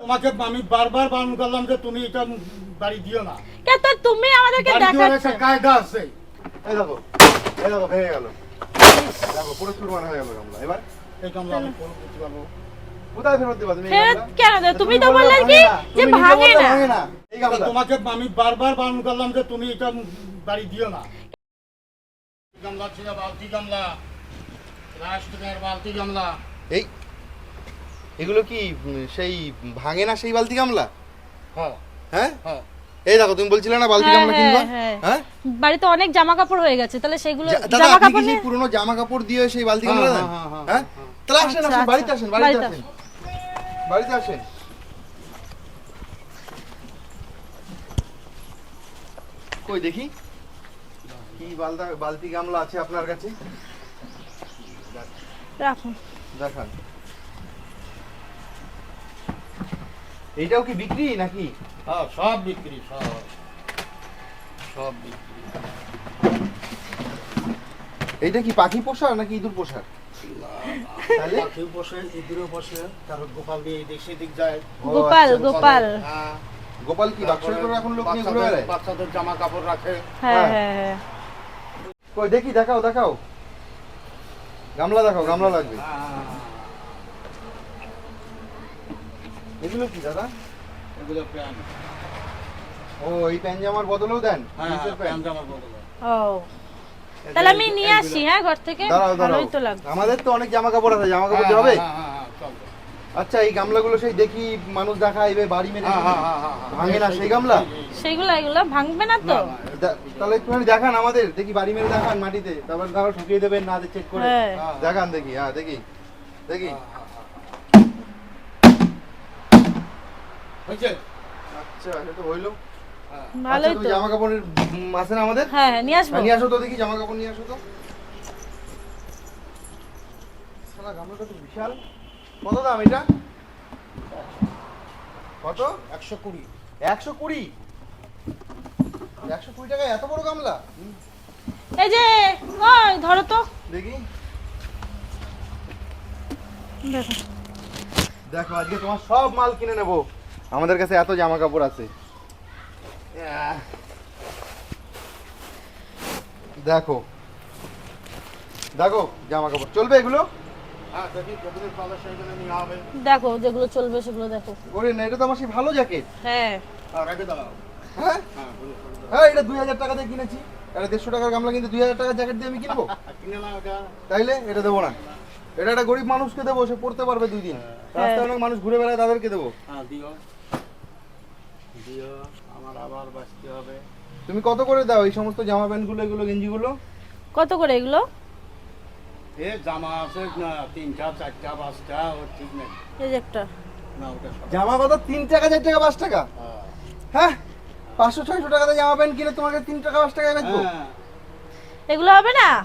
তোমাকে আমি বারবার বারণ করলাম যে তুমি এটা বাড়ি দিও না। কে তো তুমি আমাদেরকে দেখাচ্ছ? একটা কায়দা আছে। এই দেখো এই দেখো ভেঙে গেল। দেখো পুরো চুরমার হয়ে গেল গামলা এবার? এই কামলা আমি করব বুঝতে পারব কোথায় ফেরত দেবা তুমি ফেরত গামলা? কেন দেব? তুমি তো বললে বললে কি যে ভাঙে না। এই গামলা তোমাকে আমি বারবার বারণ করলাম যে তুমি এটা বাড়ি দিও না। গামলা ছিল বালতি গামলা। প্লাস্টিকের বালতি গামলা। এই এগুলো কি সেই ভাঙে না সেই বালতি গামলা? হ্যাঁ। হ্যাঁ? হ্যাঁ। এই দেখো তুমি বলছিলে না বালতি হ্যাঁ, গামলা হ্যাঁ, কিনবা? হ্যাঁ। হ্যাঁ। বাড়িতে অনেক জামা কাপড় হয়ে গেছে তাহলে সেগুলো জামা কাপড় নিয়ে পুরনো জামা কাপড় দিয়ে সেই বালতি গামলা দেন? হ্যাঁ, তাহলে আসেন আচ্ছা, আসেন বাড়িতে আচ্ছা। আসেন বাড়িতে বাড়িতে আসেন। বাড়িতে আসেন। কই দেখি? কি বালদা বালতি গামলা আছে আপনার কাছে? রাখুন। দেখান। এইটাও কি বিক্রি নাকি? হ্যাঁ সব বিক্রি সব। সব বিক্রি। এইটা কি পাখি পোষা নাকি ইঁদুর পোষা? তাহলে? পাখিও বসে ইঁদুরও তারপর গোপাল দিয়ে এই দিক সেদিক যায়। গোপাল আচ্ছা, গোপাল। হ্যাঁ, গোপাল কি বাক্সে করে এখন লোক নিয়ে ঘুরে বাচ্চাদের বেড়ায়? বাচ্চাদের জামা কাপড় রাখে। হ্যাঁ হ্যাঁ। হ্যাঁ হ্যাঁ। কই দেখি দেখাও দেখাও। গামলা দেখাও গামলা লাগবে। হ্যাঁ, এগুলো কি দাদা? এগুলো প্যান্ট। ও এই প্যান জামার বদলেও দেন? হ্যাঁ প্যান্ট প্যান্ট? জামার বদলে ও। তাহলে আমি নিয়ে আসি হ্যাঁ ঘর থেকে? ভালোই তো লাগবে আমাদের তো অনেক জামা কাপড় আছে জামা কাপড় হ্যাঁ, হবে? হ্যাঁ, হ্যাঁ, হ্যাঁ। আচ্ছা এই গামলাগুলো সেই দেখি মানুষ দেখায় এবার বাড়ি মেরে হ্যাঁ, হ্যাঁ, হ্যাঁ, হ্যাঁ, হ্যাঁ। ভাঙে না সেই গামলা? সেইগুলো এগুলো ভাঙবে না তো? তাহলে একটুখানি দেখান আমাদের দেখি বাড়ি মেরে দেখান মাটিতে। তারপর তারপর ঠুকিয়ে দেবেন না চেক করে। হ্যাঁ। হ্যাঁ, দেখান দেখি হ্যাঁ দেখি দেখি। হয়েছে? আচ্ছা এটা তো হইল। হ্যাঁ। ভালোই আচ্ছা, তো। জামা কাপড়ের আছে না আমাদের? হ্যাঁ হ্যাঁ নিয়ে আসব। হ্যাঁ, নিয়ে আসো তো দেখি জামা কাপড় নিয়ে আসো তো। শালা গামলাটা তো বিশাল। কত দাম এটা? কত? একশো কুড়ি। একশো কুড়ি? একশো কুড়ি টাকায় এত বড় গামলা? এই যে ওই ধরো তো। দেখি। দেখো। দেখো আজকে তোমার সব মাল কিনে নেব। আমাদের কাছে এত জামা কাপড় আছে। দেখো। দেখো জামা কাপড় চলবে এগুলো? হ্যাঁ দেখি যেগুলো চলবে সেগুলো দেখো। ওরে না এটা তো আমার সেই ভালো জ্যাকেট। হ্যাঁ। হ্যাঁ রেখে দাও। হ্যাঁ? হ্যাঁ। হ্যাঁ এটা দুই হাজার টাকা দিয়ে কিনেছি। এটা দেড়শো টাকার গামলা কিন্তু দুই হাজার টাকার জ্যাকেট দিয়ে আমি কিনবো? তাইলে এটা দেবো না। এটা একটা গরিব মানুষকে দেবো সে পড়তে পারবে দুই দিন। রাস্তায় অনেক মানুষ ঘুরে বেড়ায় তাদেরকে দেবো। হ্যাঁ দিও আমার আবার বাঁচতে হবে। তুমি কত করে দাও এই সমস্ত জামা প্যান্টগুলো এগুলো গেঞ্জিগুলো? কত করে এগুলো? এ জামা আছে না তিনটা চারটা পাঁচটা ও ঠিক নেই। এই যে একটা। না ওটা সব। জামা কত? তিন টাকা চার টাকা পাঁচ টাকা? হ্যাঁ। হ্যাঁ? পাঁচশো ছয়শো টাকাতে জামা প্যান্ট কিনে তোমাকে তিন টাকা পাঁচ টাকায় বেচবো হ্যাঁ। এগুলো হবে না?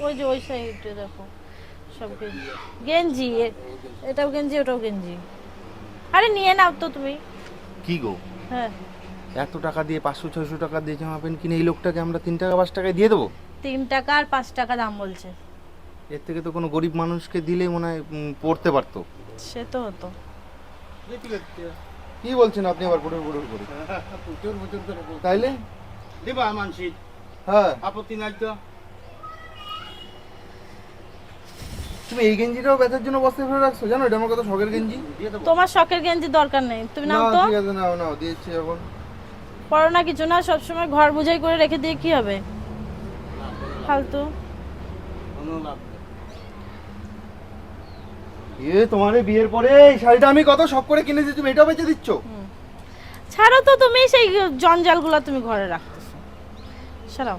ওই যে ওই সাইডে দেখো সব গেঞ্জি। গেঞ্জি এ- এটাও গেঞ্জি ওটাও গেঞ্জি। আরে নিয়ে নাও তো তুমি। কি গো? হ্যাঁ। এত টাকা দিয়ে পাঁচশো ছয়শো টাকা দিয়ে জামা প্যান্ট কিনে এই লোকটাকে আমরা তিন টাকা পাঁচ টাকায় দিয়ে দেবো? তিন টাকা আর পাঁচ টাকা দাম বলছে। এর থেকে তো কোনো গরিব মানুষকে দিলে মনে হয় উম, পড়তে পারতো। সে তো হতো। কি বলছেন আপনি আবার পুরো পুরো করে? প্রচুর প্রচুর করে। তাইলে? দিবা মানসি হ্যাঁ। আপত্তি নাই তো? তুমি এই গেঞ্জিটাও বেচার জন্য বস্তায় ফেলে রাখছো? জানো এটা আমার কত শখের গেঞ্জি। তোমার শখের গেঞ্জি দরকার নেই। তুমি নাও তো। ঠিক আছে নাও নাও দিয়েছি এখন। পড়ো না কিছু না সবসময় ঘর বুঝাই করে রেখে দিয়ে কি হবে? ফালতু। এ তোমার বিয়ের পরে এই শাড়িটা আমি কত শখ করে কিনেছি তুমি এটাও বেচে দিচ্ছ? ছাড়ো তো তুমি সেই জঞ্জালগুলো তুমি ঘরে রাখতেছো। সরাও।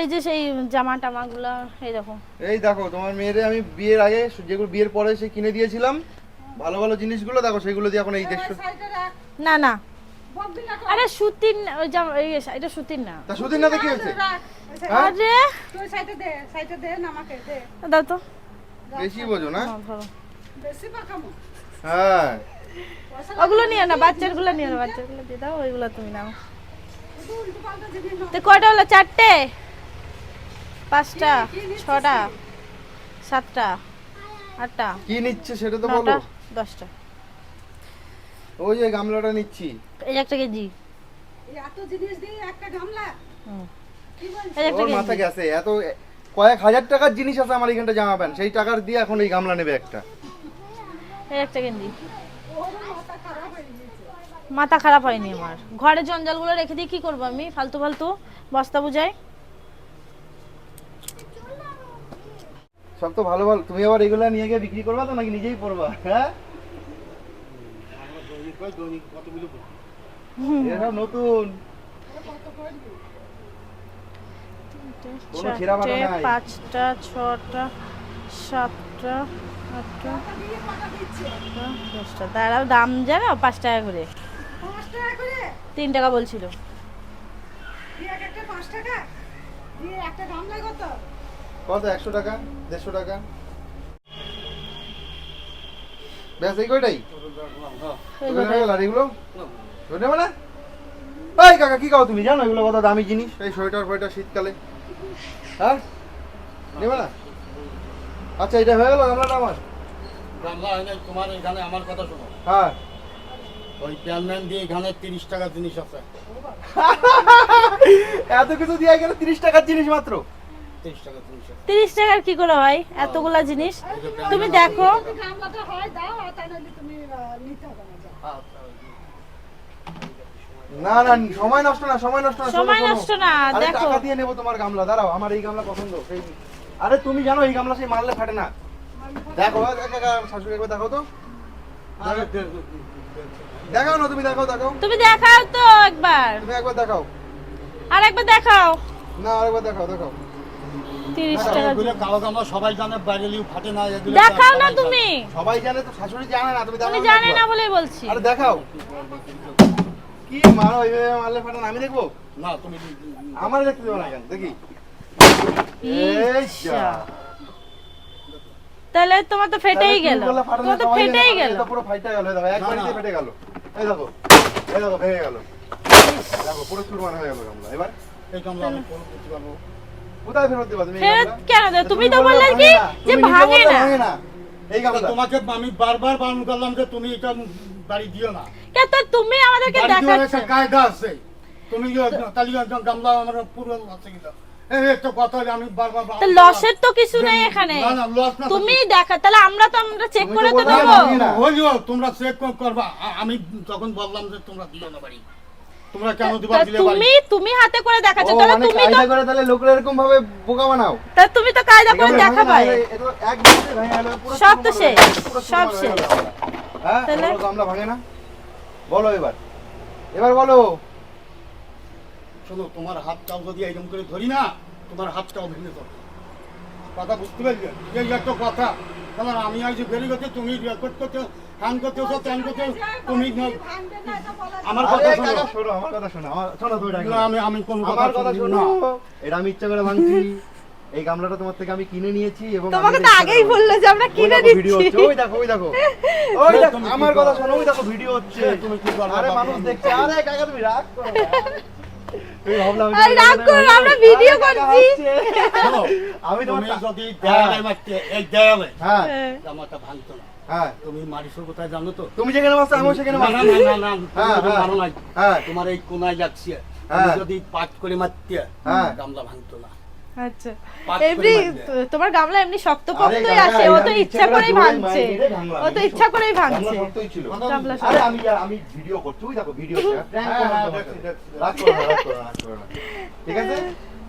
এই যে সেই জামা টামাগুলো এই দেখো। এই দেখো তোমার মেয়েরে আমি বিয়ের আগে যেগুলো বিয়ের পরে সে কিনে দিয়েছিলাম ভালো ভালো জিনিসগুলো দেখো সেগুলো দিয়ে এখন এই দেড়শো না না। আরে সুতির ওই জামা এই এটা সুতির না। তা সুদিন না কি হয়েছে? হ্যাঁ? আরে। তুই সাইডে দে সাইডে দে না আমাকে দে। দাও তো। বেশি বোঝো না? বেশি পাকামো। হ্যাঁ। ওগুলো নিয়ে না বাচ্চারগুলো নিয়ে না দিয়ে দাও ওইগুলো তুমি নাও। তো কয়টা হলো? চারটে? পাঁচটা ছটা সাতটা আটটা কি নিচ্ছে সেটা তো বলো। দশটা। ওই যে গামলাটা নিচ্ছি। এই একটা কেজি। এত জিনিস দিয়ে একটা গামলা? ওর মাথা গেছে এত কয়েক হাজার টাকার জিনিস আছে আমার এখানটা জামা প্যান্ট সেই টাকার দিয়ে এখন এই গামলা নেবে একটা। এই একটা কেজি। মাথা খারাপ মাথা খারাপ হয়নি আমার। ঘরে জঞ্জালগুলো রেখে দিয়ে কি করব আমি? ফালতু ফালতু বস্তা বুঝাই। সব তো ভালো ভালো। তুমি আবার এগুলা নিয়ে গিয়ে বিক্রি করবা তো নাকি নিজেই পড়বা হ্যাঁ? নতুন। চারটে পাঁচটা ছটা সাতটা আটটা দশটা। দাঁড়াও দাম জানো? পাঁচ টাকা করে। পাঁচ টাকা করে? তিন টাকা বলছিল। একটা পাঁচ টাকা? কত? কত? একশো টাকা? দেড়শো টাকা? ব্যাস এই কয়টাই? এগুলো নেবে না? এই কাকা কি খাও তুমি? জানো এগুলো কত দামি জিনিস? এই সোয়েটার ফোয়েটার শীতকালে। হ্যাঁ? নেবে না? আচ্ছা এটা হয়ে গেল গামলাটা আমার। গামলা হয় তোমার এখানে আমার কথা শোনো। হ্যাঁ। ওই প্যানম্যান দিয়ে এখানে তিরিশ টাকার জিনিস আছে। এত কিছু দিয়ে গেলে তিরিশ টাকার জিনিস মাত্র? তিরিশ টাকার কি করে হয়? এতগুলা জিনিস? তুমি দেখো। হয় আর না হ্যাঁ, না না সময় নষ্ট না সময় নষ্ট না সময় নষ্ট না, দেখো। টাকা দিয়ে নেব তোমার গামলা দাঁড়াও আমার এই গামলা পছন্দ সেই আরে তুমি জানো এই গামলা সেই মারলে ফাটে না। দেখো শাশুড়ি একবার দেখো তো। আরে, দেখাও না তুমি দেখাও দেখাও। তুমি দেখাও তো একবার। তুমি একবার দেখাও। আর একবার দেখাও। না আরেকবার দেখাও দেখাও। তিরিশ দে- টাকা এগুলো কালো গামলা সবাই জানে বাইরে ফাটে না এগুলো দেখাও না তুমি। সবাই জানে তো শাশুড়ি জানে না তুমি দেখাও জানে না বলেই বলছি। আরে দেখাও। কি মারো এইভাবে মারলে ফাটে না আমি দেখব? না তুমি আমার দেখতে দেবো না কেন? দেখি। এই যা। তাহলে তোমার তো ফেটেই গেল। তোমার তো ফেটেই গেল। এটা পুরো ফাইটা গেল দেখো না। ফেটে গেল। এই দেখো এই দেখো ভেঙে গেল। দেখো পুরো চুরমার হয়ে গেল গামলা। এবার? এই গামলা আমি কোন করতে পারব কোথায় ফেরত দিবা তুমি ফেরত কেন তুমি তো বললে কি যে ভাঙে না। ভাঙে না। এই গামলা তোমাকে আমি বারবার বারণ করলাম যে তুমি এটা বাড়ি দিও না। কে তো তুমি আমাদেরকে দেখাচ্ছ। একটা কায়দা আছে। তুমি যে তাহলে একদম গামলা আমার পুরো আছে কথা। লসের তো কিছু নেই এখানে। না না লস না তুমি দেখা তাহলে আমরা তো আমরা চেক করে তো তোমরা চেক করবা। আমি তখন বললাম যে তোমরা দিও না বাড়ি। তোমরা কেন দিবা দিলে তুমি তুমি হাতে করে দেখাচ্ছ তাহলে মানে তুমি তো করে তাহলে লোকেরা এরকম ভাবে বোকা বানাও। তা তুমি তো কায়দা করে সব তো শেষ, সব শেষ। হ্যাঁ গামলা ভাঙে না। বলো এবার। এবার বলো। শোনো তোমার হাতটাও যদি এরকম করে ধরি না তোমার হাতটাও ভেঙে যাবে। কথা বুঝতে পারলে এই একটা কথা। কারণ আমি আজ বেরিয়ে গেছে তুমি রেকর্ড করছ করতেছো তুমি আমার কথা শোনো। আমার কথা শোনো আমার শোনো তুমি আমি আমি কোন আমার কথা শোনো। এটা আমি ইচ্ছা করে ভাঙছি। এই গামলাটা তোমার থেকে আমি কিনে নিয়েছি এবং তোমাকে তো আগেই বললে যে আমরা কিনে দেখো ভিডিও হচ্ছে ওই দেখো ওই দেখো। ওই দেখো তুমি আমার কথা শোনো ওই দেখো ভিডিও হচ্ছে। তুমি কি করো? আরে মানুষ দেখছে? আরে কাকা তুমি রাগ করো আমি তোমার যদি দেয়ালে মারতে এই দেয়ালে হ্যাঁ। জামাটা ভাঙতো না। হ্যাঁ। তুমি মারিছো কোথায় জানো তো? তুমি যেখানে মারছো আমিও সেখানে না, না, না, না, না, হ্যাঁ, হ্যাঁ। মারো নাই। হ্যাঁ। তোমার এই কোনায় লাগছে হ্যাঁ। যদি পাট করে মারতে হ্যাঁ। গামলা ভাঙতো না। আচ্ছা। এমনি তোমার গামলা এমনি শক্ত পক্তই আছে ও তো ইচ্ছা করেই ভাঙছে। ও তো ইচ্ছা করেই ভাঙছে। গামলা শক্তই ছিল। গামলা আরে আমি আমি ভিডিও করছি ওই দেখো ভিডিও হ্যাঁ, হ্যাঁ। ঠিক আছে?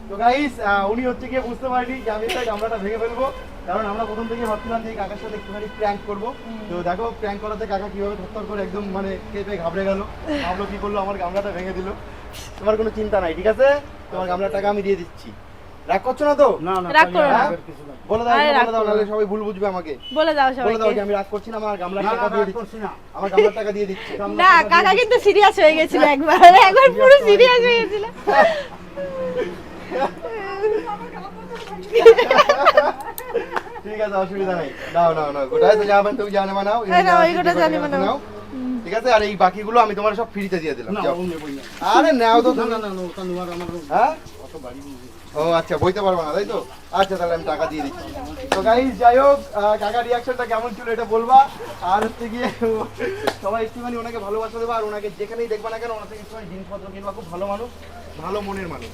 তো গাইস উনি হচ্ছে গিয়ে বুঝতে পারিনি যে আমি গামলাটা ভেঙে ফেলব। কারণ আমরা প্রথম থেকে ভাবছিলাম যে এই কাকার সাথে একটুখানি প্র্যাঙ্ক করব। তো দেখো প্র্যাঙ্ক করাতে কাকা কীভাবে থরথর করে একদম মানে কেঁপে ঘাবড়ে গেল। ভাবলো কি করল আমার গামলাটা ভেঙে দিল। তোমার কোনো চিন্তা নাই ঠিক আছে? তোমার গামলার টাকা আমি দিয়ে দিচ্ছি। রাগ করছ না তো? না না রাগ করো না। আমাদের কিছু নাই। বলে দাও বলে দাও নাহলে সবাই ভুল বুঝবে আমাকে। বলে দাও বলে দাও যে আমি রাগ করছি না আমার গামলার টাকা দিয়ে দিচ্ছি। না। আমার গামলার টাকা দিয়ে দিচ্ছে। না কাকা কিন্তু সিরিয়াস হয়ে গেছিল একবার। একবার পুরো সিরিয়াস হয়ে গেছিল। ঠিক আছে অসুবিধা নাই। নাও নাও নাও গোটায় তো যাবেন তুমি জানে বানাও হ্যাঁ, নাও, এই গোটা জানে বানাও। ঠিক আছে আর এই বাকিগুলো আমি তোমার সব ফ্রিতে দিয়ে দিলাম না, না। আরে নাও তো না, না, না, না, ওটা নেওয়ার আমার হ্যাঁ? অত বাড়ি ও আচ্ছা বইতে পারব না তাই তো? আচ্ছা তাহলে আমি টাকা দিয়ে দিচ্ছি। তো যাই হোক কাকার রিয়াকশনটা কেমন ছিল এটা বলবা? আর হচ্ছে গিয়ে সবাই একটুখানি ওনাকে ভালোবাসা দেবা আর ওনাকে যেখানেই দেখবা না কেন ওনার থেকে একটুখানি জিনিসপত্র কিনবা খুব ভালো মানুষ ভালো মনের মানুষ।